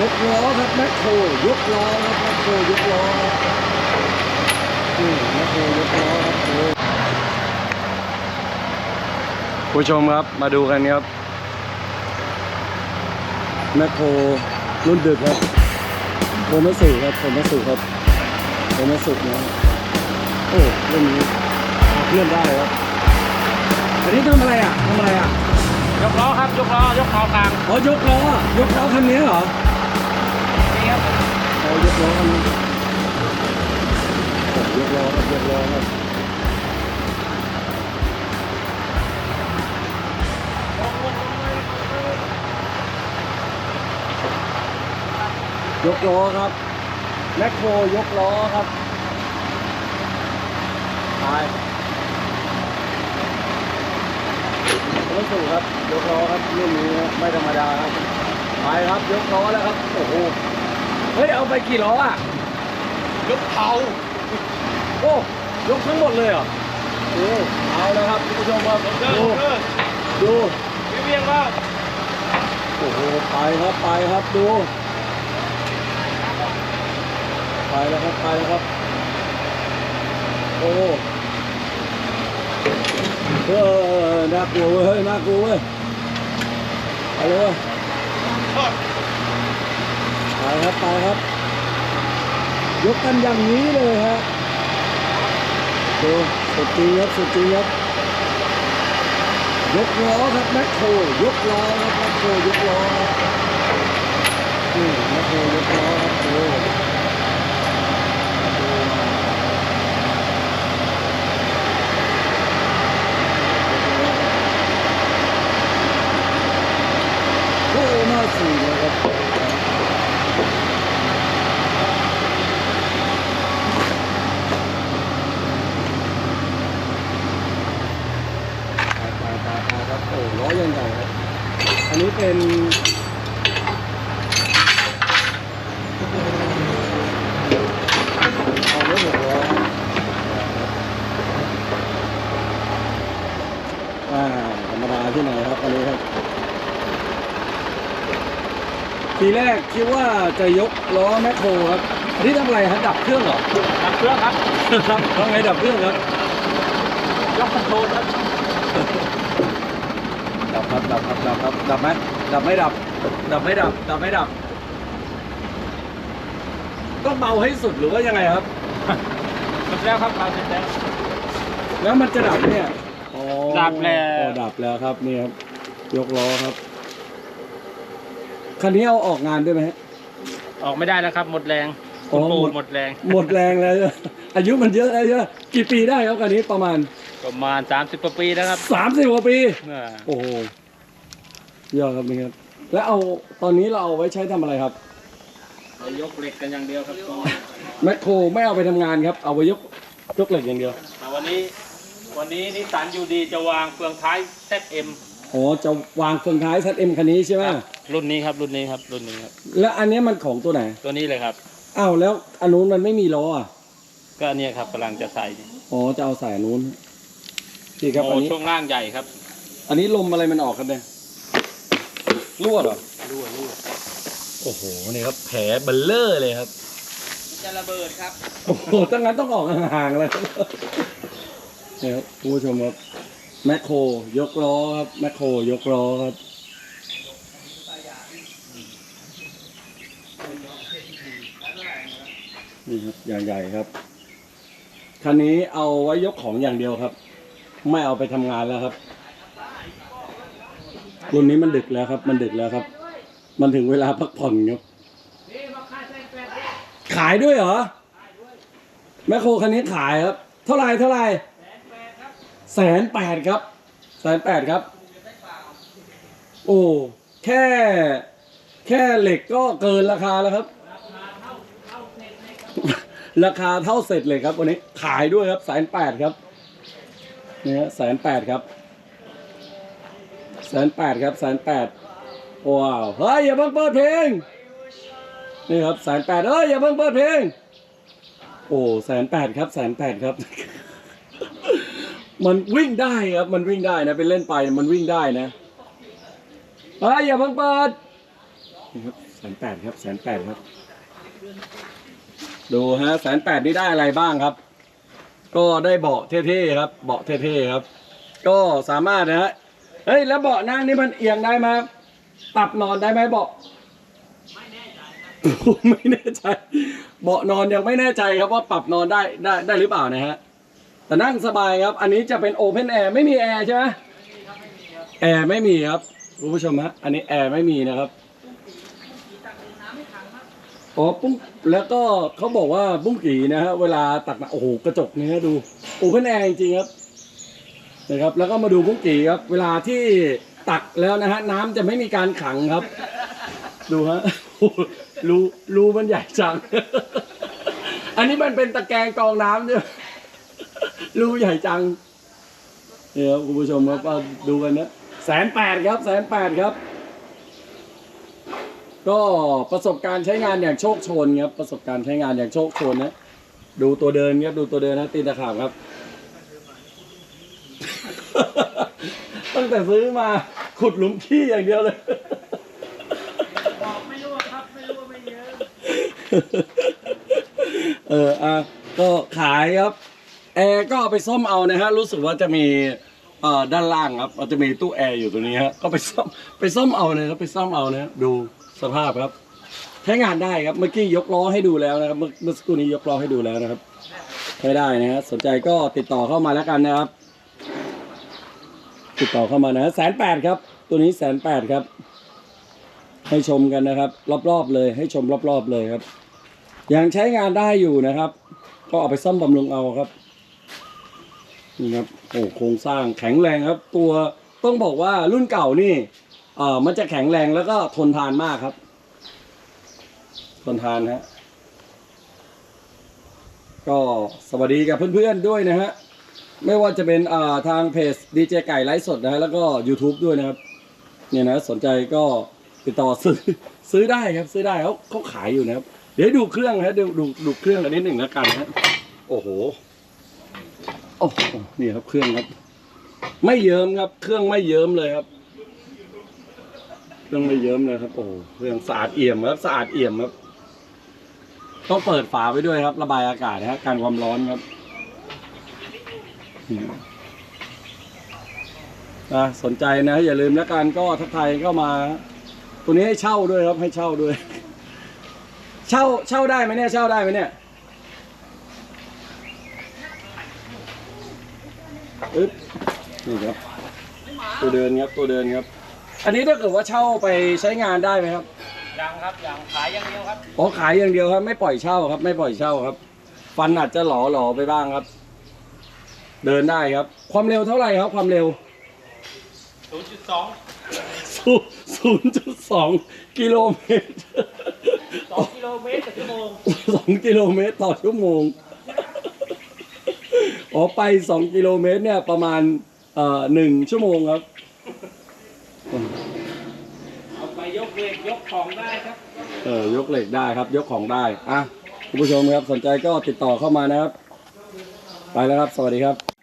ยกล้อครับแมคโครยกล้อครับแมคโครยกล้อครับนี่แมคโครยกล้อครับโอ้ผู้ชมครับมาดูกันครับแมคโครรุ่นดึกครับโคมัสุครับโคมัสุครับโคมัสุนะครับโอ้เรื่องนี้ขับเคลื่อนได้ครับอันนี้ทำอะไรอะทำอะไรอะยกล้อครับยกล้อ ยกล้อกลางอ๋อยกล้อยกล้อคันนี้เหรอนี่ครับ ยกล้อคันยกล้อครับยกล้อครับยกล้อครับแมคโครยกล้อครับไปไม่สูครับ ยกล้อครับรุ่นนี้ไม่ธรรมดาครับไปครับ ยกล้อแล้วครับ โอ้โห เฮ้ยเอาไปกี่ล้ออะ ยกเท้าโอ้ยกทั้งหมดเลยเหรอโอ้เอาแล้วครับคุณผู้ชมครับเดินดูเดินดูพี่เวียงว่าโอ้โหไปครับไปครับดูไปแล้วครับไปแล้วครับโอ้เออน่ากลัวเว้ยเฮ้ยน่ากลัวเว้ยไปเลยเว้ยไป ครับไปครับ ยกกันอย่างนี้เลยฮะดูสุดจีครับสุดจีครับยกล้อครับแมคโครยกล้อครับแมคโครยกล้อครับนี่แมคโครยกล้อครับโอ้โอ้น่าสูงเลยครับ ไปไปไปไปครับ โอ้ล้อยังใหญ่ครับอันนี้เป็นเอารถหกล้ออ่าธรรมดาที่ไหนครับอันนี้ครับ ทีแรกคิดว่าจะยกล้อแมคโครครับอันนี้ทำอะไรฮะดับเครื่องเหรอดับเครื่องครับ ครับทำไงดับเครื่องครับ ยกคอนโทรลครับ ดับครับดับครับดับครับดับไหมดับไม่ดับ ดับไม่ดับ ดับไม่ดับ ต้องเบาให้สุดหรือว่ายังไงครับหมดแล้วครับเราเสร็จแล้ว แล้วมันจะดับเนี่ยอ๋อดับแล้ว อ๋อดับแล้วครับนี่ครับ ยกล้อครับ คันนี้เอาออกงานด้วยไหมฮะ ออกไม่ได้แล้วครับ หมดแรงอ๋อคุณปู่หมด หมดแรง หมดแรงแล้วอายุมันเยอะแล้วเยอะกี่ปีได้ครับคันนี้ประมาณประมาณ 30กว่าปีแล้วครับสามสิบกว่าปีอ่าโอ้โห ยอดครับนี่ครับ แล้วเอาตอนนี้เราเอาไว้ใช้ทำอะไรครับ เรายกเหล็กกันอย่างเดียวครับแมคโครไม่เอาไปทำงานครับ เอาไว้ยกยกเหล็กอย่างเดียวแต่วันนี้ วันนี้นิสสันยูดีจะวางเฟืองท้าย ZM อ๋อจะวางเฟืองท้าย ZM คันนี้ใช่ไหมครับรุ่นนี้ครับรุ่นนี้ครับรุ่นนี้ครับ แล้วอันเนี้ยมันของตัวไหน ตัวนี้เลยครับ อ้าวแล้วอันนู้นมันไม่มีล้ออะ ก็อันเนี้ยครับกำลังจะใส่อ๋อจะเอาใส่อันนู้นพี่ครับโอ้อันนี้ ช่วงล่างใหญ่ครับ อันนี้ลมอะไรมันออกครับเนี่ย รั่วเหรอรั่วรั่วโอ้โหนี่ครับแผลเบลเลอร์เลยครับ จะระเบิดครับ โอ้โหตั้งงั้นต้องออกห่างๆเลยครับนี่ครับคุณผู้ชมครับแมคโครยกล้อครับแมคโครยกล้อครับนี่ครับอย่างใหญ่ครับคันนี้เอาไว้ยกของอย่างเดียวครับ ไม่เอาไปทำงานแล้วครับ รุ่นนี้มันดึกแล้วครับ มันดึกแล้วครับ มันถึงเวลาพักผ่อนครับขายด้วยเหรอแมคโครคันนี้ขายครับ เท่าไรเท่าไรแสนแปดครับแสนแปดครับ โอ้แค่แค่เหล็กก็เกินราคาแล้วครับ ราคาเท่าเสร็จเลยครับวันนี้ขายด้วยครับแสนแปดครับเนี่ยแสนแปดครับ แสนแปดครับแสนแปดว้าวเฮ้ยอย่าเพิ่งเปิดเพลงนี่ครับแสนแปดเอ้ยอย่าเพิ่งเปิดเพลงโอ้แสนแปดครับแสนแปดครับ มันวิ่งได้ครับมันวิ่งได้นะเป็นเล่นไปมันวิ่งได้นะเอ้ยอย่าเพิ่งเปิดนี่ครับแสนแปดครับแสนแปดครับ ดูฮะแสนแปดนี่ได้อะไรบ้างครับ ก็ได้เบาะเท่ๆครับเบาะเท่ๆครับ ก็สามารถนะฮะ เฮ้ยแล้วเบาะนั่งนี่มันเอียงได้ไหมครับปรับนอนได้ไหมเบาะไม่แน่ใจ เบาะนอนยังไม่แน่ใจครับว่าปรับนอนได้ได้ได้หรือเปล่านะฮะแต่นั่งสบายครับ อันนี้จะเป็นโอเพนแอร์ไม่มีแอร์ใช่ไหมแอร์ไม่มีครับคุณผู้ชมฮะอันนี้แอร์ไม่มีนะครับอ๋อปุ้งแล้วก็เขาบอกว่าปุ้งกี่นะฮะเวลาตักน้ำโอ้โหกระจกเนี่ยฮะดูโอเพนแอร์จริงๆครับ นะครับแล้วก็มาดูปุ้งกี่ครับ เวลาที่ตักแล้วนะฮะน้ำจะไม่มีการขังครับ ดูฮะโอ้โหรูรูมันใหญ่จัง อันนี้มันเป็นตะแกรงกรองน้ำเนี่ยรูใหญ่จังเนี่ยครับคุณผู้ชมครับก็ดูกันนะแสนแปดครับแสนแปดครับ ก็ประสบการณ์ใช้งานอย่างโชคโชนครับประสบการณ์ใช้งานอย่างโชคโชนนะดูตัวเดินครับดูตัวเดินนะตีนตะขาบครับ ตั้งแต่ซื้อมาขุดหลุมขี้อย่างเดียวเลย บอกไม่รู้ครับ ไม่รู้ว่าไม่เยอะเอออะก็ขายครับ แอร์ก็เอาไปซ่อมเอานะฮะ รู้สึกว่าจะมีเอ่อด้านล่างครับมันจะมีตู้แอร์อยู่ตรงนี้ฮะ ก็ไปซ่อมไปซ่อมเอานะครับไปซ่อมเอานะฮะดูสภาพครับ ใช้งานได้ครับ เมื่อกี้ยกล้อให้ดูแล้วนะครับ เมื่อเมื่อสักครู่นี้ยกล้อให้ดูแล้วนะครับใช้ได้นะฮะ สนใจก็ติดต่อเข้ามาแล้วกันนะครับ ติดต่อเข้ามานะแสนแปดครับ ตัวนี้แสนแปดครับ ให้ชมกันนะครับ รอบๆเลย ให้ชมรอบๆเลยครับ ยังใช้งานได้อยู่นะครับ ก็เอาไปซ่อมบำรุงเอาครับนี่ครับโอ้โครงสร้างแข็งแรงครับ ตัวต้องบอกว่ารุ่นเก่านี่เอ่อมันจะแข็งแรงแล้วก็ทนทานมากครับ ทนทานฮะก็สวัสดีกับเพื่อนๆด้วยนะฮะ ไม่ว่าจะเป็นอ่าทางเพจดีเจไก่ไลฟ์สดนะฮะแล้วก็ YouTube ด้วยนะครับ เนี่ยนะสนใจก็ติดต่อซื้อซื้อได้ครับซื้อได้เขาเขาขายอยู่นะครับ เดี๋ยวดูเครื่องนะดูดูดูเครื่องกันนิดหนึ่งแล้วกันนะโอ้โหโอ้โหนี่ครับเครื่องครับ ไม่เยิ้มครับ เครื่องไม่เยิ้มเลยครับ เครื่องไม่เยิ้มเลยครับ โอ้โหเครื่องสะอาดเอี่ยมครับสะอาดเอี่ยมครับต้องเปิดฝาไว้ด้วยครับ ระบายอากาศนะฮะการความร้อนครับ นี่อะสนใจนะ อย่าลืมแล้วกันก็ทักทายเข้ามา ตัวนี้ให้เช่าด้วยครับให้เช่าด้วย เช่าเช่าได้ไหมเนี่ย เช่าได้ไหมเนี่ยอึ๊บนี่ครับ ตัวเดินครับตัวเดินครับ อันนี้ถ้าเกิดว่าเช่าไปใช้งานได้ไหมครับยังครับยังขายอย่างเดียวครับอ๋อขายอย่างเดียวครับ ไม่ปล่อยเช่าครับ ไม่ปล่อยเช่าครับ ฟันอาจจะหลอหลอไปบ้างครับ เดินได้ครับ ความเร็วเท่าไหร่ครับ ความเร็ว 0.2 ศูนย์จุดสองกิโลเมตร 2กิโลเมตรต่อชั่วโมงสองกิโลเมตรต่อชั่วโมง อ๋อไปสองกิโลเมตรเนี่ยประมาณเอ่อหนึ่งชั่วโมงครับ เอาไปยกเหล็กยกของได้ครับ เออยกเหล็กได้ครับยกของได้ อะคุณผู้ชมครับสนใจก็ติดต่อเข้ามานะครับ ไปแล้วครับ สวัสดีครับ